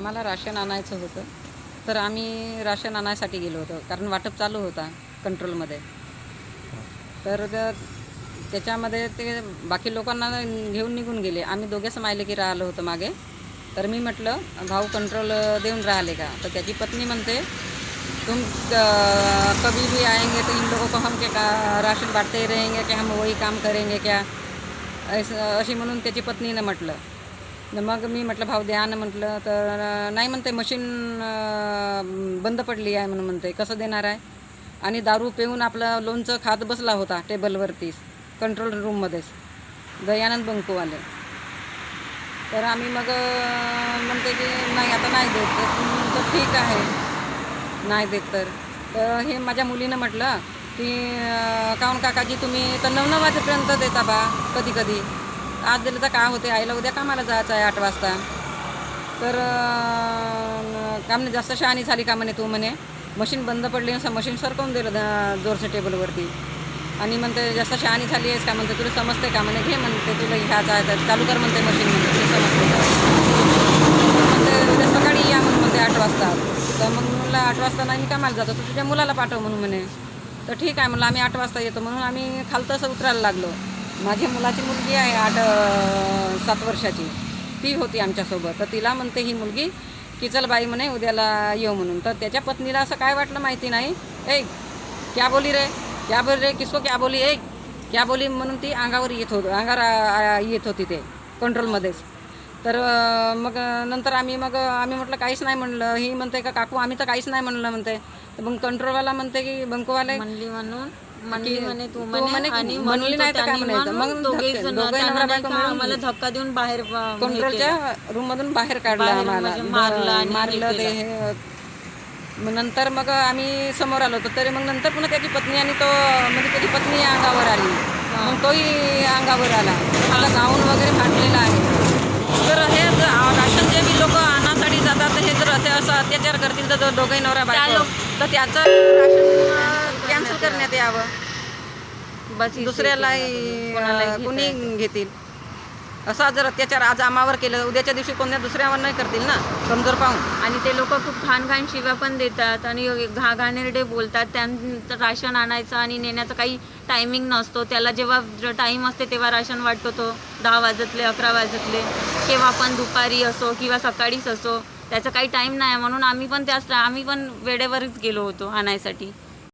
आम्हाला राशन आणायचं होतं. तर आम्ही राशन आणायसाठी गेलो होतो कारण वाटप चालू होता कंट्रोलमध्ये तर त्याच्यामध्ये ते बाकी लोकांना घेऊन निघून गेले. आम्ही दोघेच मायले की राहिलो होतं मागे. तर मी म्हटलं भाऊ कंट्रोल देऊन राहिले का? तर त्याची पत्नी म्हणते तुम कभी भी आएंगे तो इन लोगों को हम क्या का- राशन बांटते ही रहेंगे क्या हम वही काम करेंगे क्या? असं अशी म्हणून त्याची पत्नीनं म्हटलं. न मग मी म्हटलं भाऊ द्या ना म्हटलं तर नाही म्हणते मशीन बंद पडली आहे म्हणून म्हणते कसं देणार आहे? आणि दारू पिऊन आपलं लोणचं खात बसला होता टेबलवरतीच कंट्रोल रूममध्येच दयानंद बंकूवाले. तर आम्ही मग म्हणते की नाही आता नाही देत. तर ठीक आहे. नाही देत तर. तर हे माझ्या मुलीनं म्हटलं की अं, काहून काकाजी तुम्ही तर नऊ नऊ वाजेपर्यंत देता बा कधी कधी आज दिलं तर काय होते आईला उद्या कामाला जायचं आहे आठ वाजता. तर अं, म्हणे जास्त शहाणी झाली का म्हणे तू म्हणे? मशीन बंद पडली असं मशीन सरकवून दिलं जोरच्या टेबलवरती. आणि म्हणते जास्त शहाणी झाली आहेस का? म्हणते तुला समजते का? म्हणे घे म्हणते तुला घ्यायचं आहे. तर चालू कर म्हणते मशीन म्हणते ते समजते म्हणते उद्या सकाळी या म्हणून म्हणते आठ वाजता. तर मग मला आठ वाजता नाही मी कामाला जातो तू तुझ्या मुलाला पाठव म्हणून म्हणे. तर ठीक आहे म्हणलं आम्ही आठ वाजता येतो. म्हणून आम्ही खालतं असं उतरायला लागलो. माझ्या मुलाची मुलगी आहे आठ सात वर्षाची. ती होती आमच्यासोबत. तर तिला म्हणते ही मुलगी की चल बाई म्हणे उद्याला येऊ म्हणून. तर त्याच्या पत्नीला असं काय वाटलं माहिती नाही. ए क्या बोली रे? क्या बोली रे? किसको क्या बोली? ए क्या बोली? म्हणून ती अंगावर येत होत अंगावर येत होती ते कंट्रोलमध्येच तर मग नंतर आम्ही मग आम्ही म्हटलं काहीच नाही म्हणलं. ही म्हणते का काकू आम्ही तर काहीच नाही म्हणलं म्हणते. मग कंट्रोलवाला म्हणते की बंकवाले म्हणली म्हणून म्हणली की म्हणे तू तू म्हणे म्हणे की आणि म्हणली म्हणली नाही तर काय त्यांनी म्हणायचं? म्हणून मग दोघे धक्के- जण दोघे त्यांना नवरा नाही बायको का मिळून आम्हाला धक्का देऊन बाहेर हे केलं. कंट्रोलच्या रूममधून बाहेर काढलं बाहेर आम्हाला. म्हणजे मारलं आणि हे मारलं ते हे मग नंतर मग आम्ही समोर आलो होतो. तरी मग नंतर पुन्हा त्याची पत्नी आणि तो म्हणजे त्याची पत्नी अंगावर आली. मग तोही अंगावर आला. मला गाऊन वगैरे फाटलेला आहे. तर हे ज- राशन जे बी लोक आणण्यासाठी जातात हे जर असे असं अत्याचार करतील तर जो दोघे नवरा बायको तर त्याचं राशन करण्यात यावं. बस दुसऱ्यालाही कुणी घेतील. असा जर अत्याचार आज आमावर केलं उद्याच्या दिवशी कोणत्या दुसऱ्यावर नाही करतील ना? कमजोर पाहून. आणि ते लोक खूप घाण घाण शिव्या पण देतात आणि घा घाणेरडे बोलतात. त्यांचं राशन आणायचं आणि नेण्याचं काही टायमिंग नसतो. त्याला जेव्हा टाईम असते तेव्हा राशन वाटतो तो. दहा वाजतले अकरा वाजतले. केव्हा पण दुपारी असो किंवा सकाळीच असो त्याचा काही टाईम नाही. म्हणून आम्ही पण त्याच आम्ही पण वेळेवरच गेलो होतो आणायसाठी.